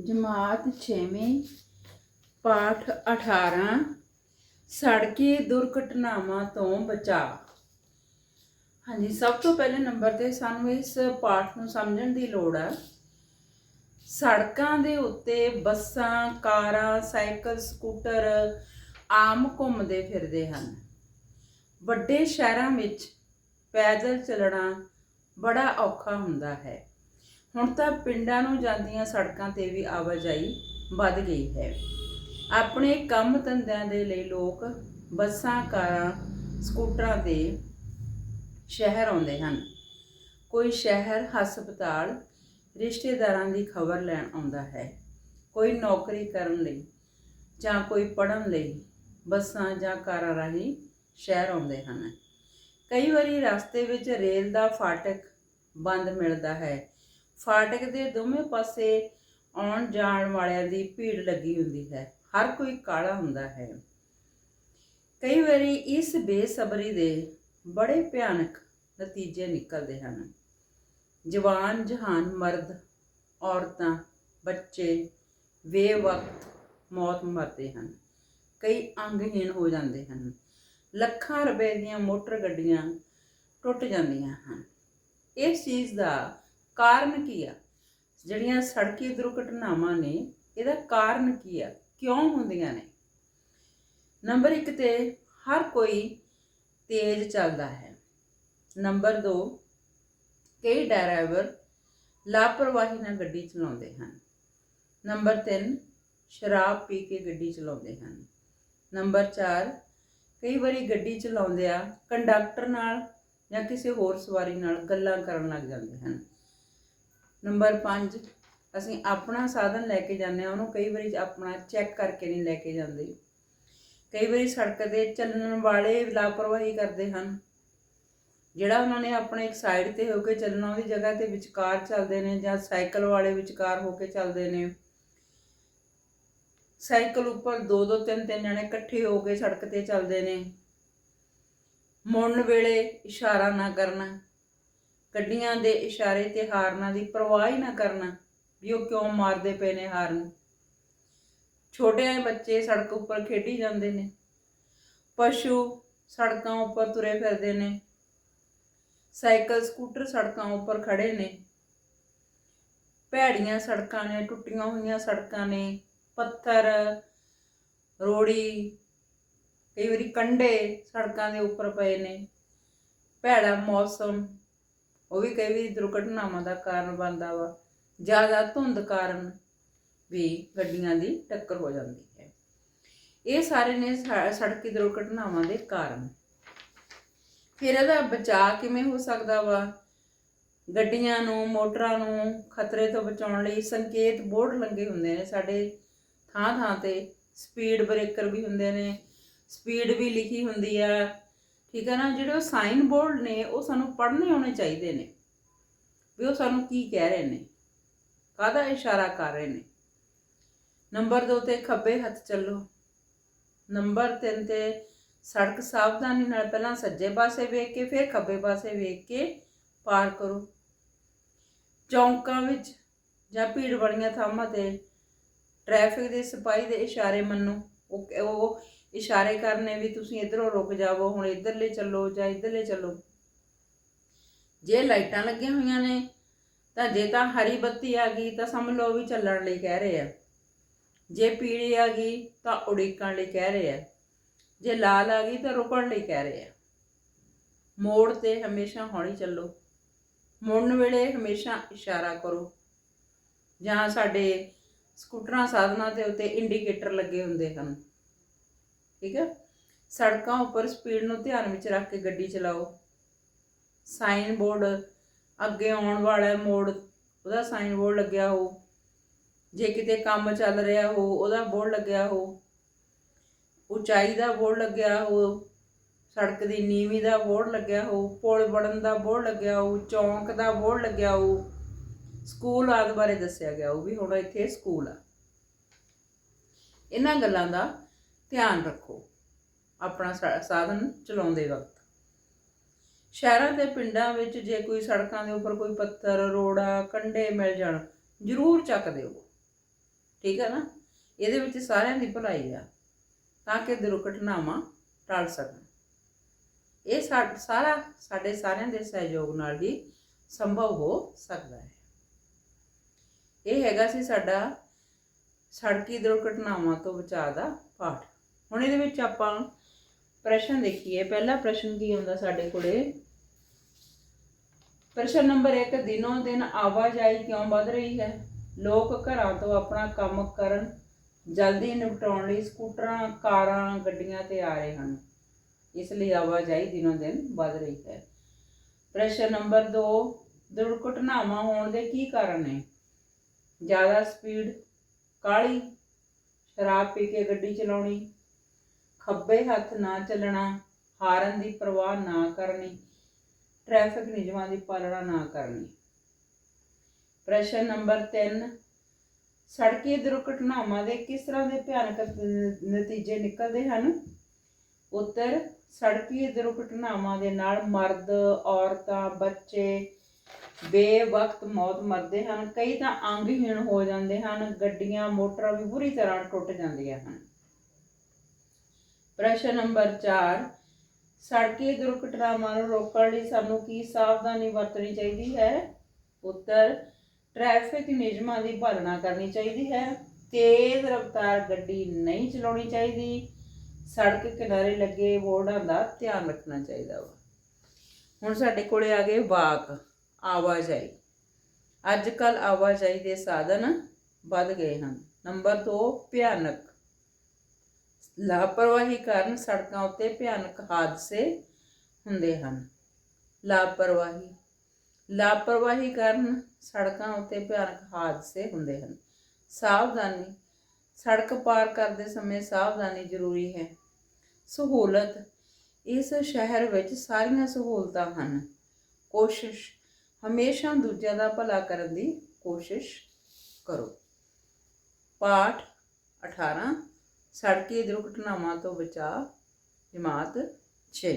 ਜਮਾਤ 6ਵੀਂ ਪਾਠ 18 ਸੜਕੀ ਦੁਰਘਟਨਾਵਾਂ ਤੋਂ ਬਚਾਅ। ਹਾਂਜੀ, ਸਭ ਤੋਂ ਪਹਿਲੇ ਨੰਬਰ ਤੇ ਸਾਨੂੰ ਇਸ ਪਾਠ ਨੂੰ ਸਮਝਣ ਦੀ ਲੋੜ ਆ। ਸੜਕਾਂ ਦੇ ਉੱਤੇ ਬੱਸਾਂ, ਕਾਰਾਂ, ਸਾਈਕਲ, ਸਕੂਟਰ ਆਮ ਘੁੰਮਦੇ ਫਿਰਦੇ ਹਨ। ਵੱਡੇ ਸ਼ਹਿਰਾਂ ਵਿੱਚ ਪੈਦਲ ਚੱਲਣਾ ਬੜਾ ਔਖਾ ਹੁੰਦਾ ਹੈ। ਹੁਣ ਤਾਂ ਪਿੰਡਾਂ ਨੂੰ ਜਾਂਦੀਆਂ ਸੜਕਾਂ ਤੇ ਵੀ ਆਵਾਜਾਈ ਵੱਧ ਗਈ ਹੈ। ਆਪਣੇ ਕੰਮ ਧੰਦਿਆਂ ਦੇ ਲਈ ਲੋਕ ਬੱਸਾਂ, ਕਾਰਾਂ, ਸਕੂਟਰਾਂ ਤੇ ਸ਼ਹਿਰ ਆਉਂਦੇ ਹਨ। ਕੋਈ ਸ਼ਹਿਰ, ਹਸਪਤਾਲ, ਰਿਸ਼ਤੇਦਾਰਾਂ ਦੀ ਖਬਰ ਲੈਣ ਆਉਂਦਾ ਹੈ। ਕੋਈ ਨੌਕਰੀ ਕਰਨ ਲਈ ਜਾਂ ਕੋਈ ਪੜ੍ਹਨ ਲਈ ਬੱਸਾਂ ਜਾਂ ਕਾਰਾਂ ਰਾਹੀਂ ਸ਼ਹਿਰ ਆਉਂਦੇ ਹਨ। ਕਈ ਵਾਰੀ ਰਸਤੇ ਵਿੱਚ ਰੇਲ ਦਾ ਫਾਟਕ ਬੰਦ ਮਿਲਦਾ ਹੈ। ਫਾਟਕ ਦੇ ਦੋਵੇਂ ਪਾਸੇ ਆਉਣ ਜਾਣ ਵਾਲਿਆਂ ਦੀ ਭੀੜ ਲੱਗੀ ਹੁੰਦੀ ਹੈ। ਹਰ ਕੋਈ ਕਾਲਾ ਹੁੰਦਾ ਹੈ। ਕਈ ਵਾਰੀ ਇਸ ਬੇਸਬਰੀ ਦੇ ਬੜੇ ਭਿਆਨਕ ਨਤੀਜੇ ਨਿਕਲਦੇ ਹਨ। ਜਵਾਨ, ਜਹਾਨ, ਮਰਦ, ਔਰਤਾਂ, ਬੱਚੇ ਬੇਵਕਤ ਮੌਤ ਮਰਦੇ ਹਨ। ਕਈ ਅੰਗਹੀਣ ਹੋ ਜਾਂਦੇ ਹਨ। ਲੱਖਾਂ ਰੁਪਏ ਦੀਆਂ ਮੋਟਰ ਗੱਡੀਆਂ ਟੁੱਟ ਜਾਂਦੀਆਂ ਹਨ। ਇਸ ਚੀਜ਼ ਦਾ ਕਾਰਨ ਕੀ ਆ? ਜਿਹੜੀਆਂ ਸੜਕੀ ਦੁਰਘਟਨਾਵਾਂ ਨੇ, ਇਹਦਾ ਕਾਰਨ ਕੀ ਆ? ਕਿਉਂ ਹੁੰਦੀਆਂ ਨੇ? ਨੰਬਰ 1 ਤੇ ਹਰ ਕੋਈ ਤੇਜ਼ ਚੱਲਦਾ ਹੈ। ਨੰਬਰ 2 ਕਈ ਡਰਾਈਵਰ ਲਾਪਰਵਾਹੀ ਨਾਲ ਗੱਡੀ ਚਲਾਉਂਦੇ ਹਨ। ਨੰਬਰ 3 ਸ਼ਰਾਬ ਪੀ ਕੇ ਗੱਡੀ ਚਲਾਉਂਦੇ ਹਨ। ਨੰਬਰ 4 ਕਈ ਵਾਰੀ ਗੱਡੀ ਚਲਾਉਂਦੇ ਆ ਕੰਡਕਟਰ ਨਾਲ ਜਾਂ ਕਿਸੇ ਹੋਰ ਸਵਾਰੀ ਨਾਲ ਗੱਲਾਂ ਕਰਨ ਲੱਗ ਜਾਂਦੇ ਹਨ। ਨੰਬਰ 5 ਅਸੀਂ ਆਪਣਾ ਸਾਧਨ ਲੈ ਕੇ ਜਾਂਦੇ ਆ ਉਹਨੂੰ ਕਈ ਵਾਰੀ ਆਪਣਾ ਚੈੱਕ ਕਰਕੇ ਨਹੀਂ ਲੈ ਕੇ ਜਾਂਦੇ। ਕਈ ਵਾਰੀ ਸੜਕ ਤੇ ਚੱਲਣ ਵਾਲੇ ਲਾਪਰਵਾਹੀ ਕਰਦੇ ਹਨ। ਜਿਹੜਾ ਉਹਨਾਂ ਨੇ ਆਪਣੇ ਇੱਕ ਸਾਈਡ ਤੇ ਹੋ ਕੇ ਚੱਲਣਾ, ਉਹਦੀ ਜਗ੍ਹਾ ਤੇ ਵਿਚਕਾਰ ਚੱਲਦੇ ਨੇ ਜਾਂ ਸਾਈਕਲ ਵਾਲੇ ਵਿਚਕਾਰ ਹੋ ਕੇ ਚੱਲਦੇ ਨੇ। ਸਾਈਕਲ ਉੱਪਰ ਦੋ ਦੋ, ਤਿੰਨ ਤਿੰਨ ਜਣੇ ਇਕੱਠੇ ਹੋ ਕੇ ਸੜਕ ਤੇ ਚੱਲਦੇ ਨੇ। ਮੁੜਨ ਵੇਲੇ ਇਸ਼ਾਰਾ ਨਾ ਕਰਨਾ। ਗੱਡੀਆਂ ਦੇ ਇਸ਼ਾਰੇ ਤੇ ਹਾਰਨਾਂ ਦੀ ਪਰਵਾਹ ਹੀ ਨਾ ਕਰਨਾ, ਵੀ ਉਹ ਕਿਉਂ ਮਾਰਦੇ ਪਏ ਨੇ ਹਾਰਨ। ਛੋਟੇ ਬੱਚੇ ਸੜਕ ਉੱਪਰ ਖੇਡੀ ਜਾਂਦੇ ਨੇ। ਪਸ਼ੂ ਸੜਕਾਂ ਉੱਪਰ ਤੁਰੇ ਫਿਰਦੇ ਨੇ। ਸਾਈਕਲ, ਸਕੂਟਰ ਸੜਕਾਂ ਉੱਪਰ ਖੜੇ ਨੇ। ਭੈੜੀਆਂ ਸੜਕਾਂ ਨੇ, ਟੁੱਟੀਆਂ ਹੋਈਆਂ ਸੜਕਾਂ ਨੇ। ਪੱਥਰ, ਰੋੜੀ, ਕਈ ਵਾਰੀ ਕੰਡੇ ਸੜਕਾਂ ਦੇ ਉੱਪਰ ਪਏ ਨੇ। ਭੈੜਾ ਮੌਸਮ ਉਹ ਵੀ ਕਈ ਵਾਰੀ ਦੁਰਘਟਨਾਵਾਂ ਦਾ ਕਾਰਨ ਬਣਦਾ ਵਾ। ਜ਼ਿਆਦਾ ਧੁੰਦ ਕਾਰਨ ਵੀ ਗੱਡੀਆਂ ਦੀ ਟੱਕਰ ਹੋ ਜਾਂਦੀ ਹੈ। ਇਹ ਸਾਰੇ ਨੇ ਸੜਕੀ ਦੁਰਘਟਨਾਵਾਂ ਦੇ ਕਾਰਨ। ਫਿਰ ਇਹਦਾ ਬਚਾਅ ਕਿਵੇਂ ਹੋ ਸਕਦਾ ਵਾ? ਗੱਡੀਆਂ ਨੂੰ, ਮੋਟਰਾਂ ਨੂੰ ਖਤਰੇ ਤੋਂ ਬਚਾਉਣ ਲਈ ਸੰਕੇਤ ਬੋਰਡ ਲੱਗੇ ਹੁੰਦੇ ਨੇ। ਸਾਡੇ ਥਾਂ ਥਾਂ ਤੇ ਸਪੀਡ ਬ੍ਰੇਕਰ ਵੀ ਹੁੰਦੇ ਨੇ। ਸਪੀਡ ਵੀ ਲਿਖੀ ਹੁੰਦੀ ਆ। ਠੀਕ ਹੈ ਨਾ, ਜਿਹੜੇ ਉਹ ਸਾਈਨ ਬੋਰਡ ਨੇ, ਉਹ ਸਾਨੂੰ ਪੜ੍ਹਨੇ ਆਉਣੇ ਚਾਹੀਦੇ ਨੇ। ਵੀ ਉਹ ਸਾਨੂੰ ਕੀ ਕਹਿ ਰਹੇ ਨੇ, ਕਾਹਦਾ ਇਸ਼ਾਰਾ ਕਰ ਰਹੇ ਨੇ। ਨੰਬਰ 2 ਤੇ ਖੱਬੇ ਹੱਥ ਚੱਲੋ। ਨੰਬਰ 3 ਤੇ ਸੜਕ ਸਾਵਧਾਨੀ ਨਾਲ ਪਹਿਲਾਂ ਸੱਜੇ ਪਾਸੇ ਵੇਖ ਕੇ, ਫਿਰ ਖੱਬੇ ਪਾਸੇ ਵੇਖ ਕੇ ਪਾਰ ਕਰੋ। ਚੌਂਕਾਂ ਵਿੱਚ ਜਾਂ ਭੀੜ ਵਾਲੀਆਂ ਥਾਵਾਂ ਤੇ ਟ੍ਰੈਫਿਕ ਦੇ ਸਿਪਾਹੀ ਦੇ ਇਸ਼ਾਰੇ ਮੰਨੋ। ਉਹ ਉਹ ਇਸ਼ਾਰੇ ਕਰਨੇ ਵੀ ਤੁਸੀਂ ਇਧਰੋਂ ਰੁਕ ਜਾਵੋ, ਹੁਣ ਇਧਰਲੇ ਚੱਲੋ ਜਾਂ ਇਧਰਲੇ ਚੱਲੋ। ਜੇ ਲਾਈਟਾਂ ਲੱਗੀਆਂ ਹੋਈਆਂ ਨੇ, ਤਾਂ ਜੇ ਤਾਂ ਹਰੀ ਬੱਤੀ ਆ ਗਈ, ਤਾਂ ਸਮਝ ਲਓ ਵੀ ਚੱਲਣ ਲਈ ਕਹਿ ਰਹੇ ਆ। ਜੇ ਪੀਲੀ ਆ ਗਈ, ਤਾਂ ਉਡੀਕਣ ਲਈ ਕਹਿ ਰਹੇ ਆ। ਜੇ ਲਾਲ ਆ ਗਈ, ਤਾਂ ਰੁਕਣ ਲਈ ਕਹਿ ਰਹੇ ਆ। ਮੋੜ ਤੇ ਹਮੇਸ਼ਾ ਹੌਲੀ ਚੱਲੋ। ਮੁੜਨ ਵੇਲੇ ਹਮੇਸ਼ਾ ਇਸ਼ਾਰਾ ਕਰੋ। ਜਾਂ ਸਾਡੇ ਸਕੂਟਰਾਂ, ਸਾਧਨਾਂ ਦੇ ਉੱਤੇ ਇੰਡੀਕੇਟਰ ਲੱਗੇ ਹੁੰਦੇ ਹਨ। ਠੀਕ ਹੈ? ਸੜਕਾਂ ਉੱਪਰ ਸਪੀਡ ਨੂੰ ਧਿਆਨ ਵਿੱਚ ਰੱਖ ਕੇ ਗੱਡੀ ਚਲਾਓ। ਸਾਈਨ ਬੋਰਡ ਅੱਗੇ ਆਉਣ ਵਾਲਾ ਮੋੜ, ਉਹਦਾ ਸਾਈਨ ਬੋਰਡ ਲੱਗਿਆ ਹੋ। ਜੇ ਕਿਤੇ ਕੰਮ ਚੱਲ ਰਿਹਾ ਹੋ, ਉਹਦਾ ਬੋਰਡ ਲੱਗਿਆ ਹੋ। ਉਚਾਈ ਦਾ ਬੋਰਡ ਲੱਗਿਆ ਹੋ, ਸੜਕ ਦੀ ਨੀਵੀਂ ਦਾ ਬੋਰਡ ਲੱਗਿਆ ਹੋ, ਪੁਲ ਬਣਨ ਦਾ ਬੋਰਡ ਲੱਗਿਆ ਹੋ, ਚੌਂਕ ਦਾ ਬੋਰਡ ਲੱਗਿਆ ਹੋ। ਸਕੂਲ ਆਦਿ ਬਾਰੇ ਦੱਸਿਆ ਗਿਆ, ਉਹ ਵੀ ਹੁਣ ਇੱਥੇ ਸਕੂਲ ਆ। ਇਹਨਾਂ ਗੱਲਾਂ ਦਾ ਧਿਆਨ ਰੱਖੋ ਆਪਣਾ ਸਾ- ਸਾਧਨ ਚਲਾਉਂਦੇ ਵਕਤ। ਸ਼ਹਿਰਾਂ ਤੇ ਪਿੰਡਾਂ ਵਿੱਚ ਜੇ ਕੋਈ ਸੜਕਾਂ ਦੇ ਉੱਪਰ ਕੋਈ ਪੱਥਰ, ਰੋੜਾ ਕੰਡੇ ਮਿਲ ਜਾਣ, ਜ਼ਰੂਰ ਚੱਕ ਦਿਓ। ਠੀਕ ਹੈ ਨਾ? ਇਹਦੇ ਵਿੱਚ ਸਾਰਿਆਂ ਦੀ ਭਲਾਈ ਆ, ਤਾਂ ਕਿ ਦੁਰਘਟਨਾਵਾਂ ਟਲ ਸਕਣ। ਇਹ ਸਾ- ਸਾਰਾ ਸਾਡੇ ਸਾਰਿਆਂ ਦੇ ਸਹਿਯੋਗ ਨਾਲ ਹੀ ਸੰਭਵ ਹੋ ਸਕਦਾ ਹੈ। ਇਹ ਹੈਗਾ ਸੀ ਸਾਡਾ ਸੜਕੀ ਦੁਰਘਟਨਾਵਾਂ ਤੋਂ ਬਚਾਅ ਦਾ ਪਾਠ। ਹੁਣ ਇਹਦੇ ਵਿੱਚ ਆਪਾਂ ਪ੍ਰਸ਼ਨ ਦੇਖੀਏ। ਪਹਿਲਾ ਪ੍ਰਸ਼ਨ ਕੀ ਹੁੰਦਾ ਸਾਡੇ ਕੋਲੇ? ਪ੍ਰਸ਼ਨ ਨੰਬਰ 1 ਦਿਨੋਂ ਦਿਨ ਆਵਾਜਾਈ ਕਿਉਂ ਵੱਧ ਰਹੀ ਹੈ? ਲੋਕ ਘਰਾਂ ਤੋਂ ਆਪਣਾ ਕੰਮ ਕਰਨ, ਜਲਦੀ ਨਿਪਟਾਉਣ ਲਈ ਸਕੂਟਰਾਂ, ਕਾਰਾਂ, ਗੱਡੀਆਂ ਤੇ ਆ ਰਹੇ ਹਨ। ਇਸ ਲਈ ਆਵਾਜਾਈ ਦਿਨੋਂ ਦਿਨ ਵੱਧ ਰਹੀ ਹੈ। ਪ੍ਰਸ਼ਨ ਨੰਬਰ 2 ਦੁਰਘਟਨਾਵਾਂ ਹੋਣ ਦੇ ਕੀ ਕਾਰਨ ਨੇ? ਜ਼ਿਆਦਾ ਸਪੀਡ ਕਾਲੀ ਸ਼ਰਾਬ ਪੀ ਕੇ ਗੱਡੀ ਚਲਾਉਣੀ ਖੱਬੇ ਹੱਥ ਨਾ ਚੱਲਣਾ, ਹਾਰਨ ਦੀ ਪਰਵਾਹ ਨਾ ਕਰਨੀ ਟ੍ਰੈਫਿਕ ਨਿਯਮਾਂ ਦੀ ਪਾਲਣਾ ਨਾ ਕਰਨੀ। ਪ੍ਰਸ਼ਨ ਨੰਬਰ 3 ਸੜਕੀ ਦੁਰਘਟਨਾਵਾਂ ਦੇ ਕਿਸ ਤਰ੍ਹਾਂ ਦੇ ਭਿਆਨਕ ਨਤੀਜੇ ਨਿਕਲਦੇ ਹਨ? ਉੱਤਰ, ਸੜਕੀ ਦੁਰਘਟਨਾਵਾਂ ਦੇ ਨਾਲ ਮਰਦ, ਔਰਤਾਂ, ਬੱਚੇ ਬੇਵਕਤ ਮੌਤ ਮਰਦੇ ਹਨ। ਕਈ ਤਾਂ ਅੰਗਹੀਣ ਹੋ ਜਾਂਦੇ ਹਨ, ਗੱਡੀਆਂ, ਮੋਟਰਾਂ ਵੀ ਬੁਰੀ ਤਰ੍ਹਾਂ ਟੁੱਟ ਜਾਂਦੀਆਂ ਹਨ। ਪ੍ਰਸ਼ਨ ਨੰਬਰ 4 ਸੜਕੀ ਦੁਰਘਟਨਾਵਾਂ ਨੂੰ ਰੋਕਣ ਲਈ ਸਾਨੂੰ ਕੀ ਸਾਵਧਾਨੀ ਵਰਤਣੀ ਚਾਹੀਦੀ ਹੈ? ਉੱਤਰ, ਟ੍ਰੈਫਿਕ ਨਿਯਮਾਂ ਦੀ ਪਾਲਣਾ ਕਰਨੀ ਚਾਹੀਦੀ ਹੈ। ਤੇਜ਼ ਰਫ਼ਤਾਰ ਗੱਡੀ ਨਹੀਂ ਚਲਾਉਣੀ ਚਾਹੀਦੀ। ਸੜਕ ਕਿਨਾਰੇ ਲੱਗੇ ਬੋਰਡਾਂ ਦਾ ਧਿਆਨ ਰੱਖਣਾ ਚਾਹੀਦਾ ਵਾ। ਹੁਣ ਸਾਡੇ ਕੋਲੇ ਆ ਗਏ ਵਾਕ, ਆਵਾਜਾਈ। ਅੱਜ ਕੱਲ ਆਵਾਜਾਈ ਦੇ ਸਾਧਨ ਵੱਧ ਗਏ ਹਨ। ਨੰਬਰ 2 ਭਿਆਨਕ। ਲਾਪਰਵਾਹੀ ਕਾਰਨ ਸੜਕਾਂ ਉੱਤੇ ਭਿਆਨਕ ਹਾਦਸੇ ਹੁੰਦੇ ਹਨ। ਲਾਪਰਵਾਹੀ। ਲਾਪਰਵਾਹੀ ਕਾਰਨ ਸੜਕਾਂ ਉੱਤੇ ਭਿਆਨਕ ਹਾਦਸੇ ਹੁੰਦੇ ਹਨ। ਸਾਵਧਾਨੀ। ਸੜਕ ਪਾਰ ਕਰਦੇ ਸਮੇਂ ਸਾਵਧਾਨੀ ਜ਼ਰੂਰੀ ਹੈ। ਸਹੂਲਤ। ਇਸ ਸ਼ਹਿਰ ਵਿੱਚ ਸਾਰੀਆਂ ਸਹੂਲਤਾਂ ਹਨ। ਕੋਸ਼ਿਸ਼। ਹਮੇਸ਼ਾ ਦੂਜਿਆਂ ਦਾ ਭਲਾ ਕਰਨ ਦੀ ਕੋਸ਼ਿਸ਼ ਕਰੋ। ਪਾਠ 18 ਸੜਕੀ ਦੁਰਘਟਨਾਵਾਂ ਤੋਂ ਬਚਾਅ ਜਮਾਤ 6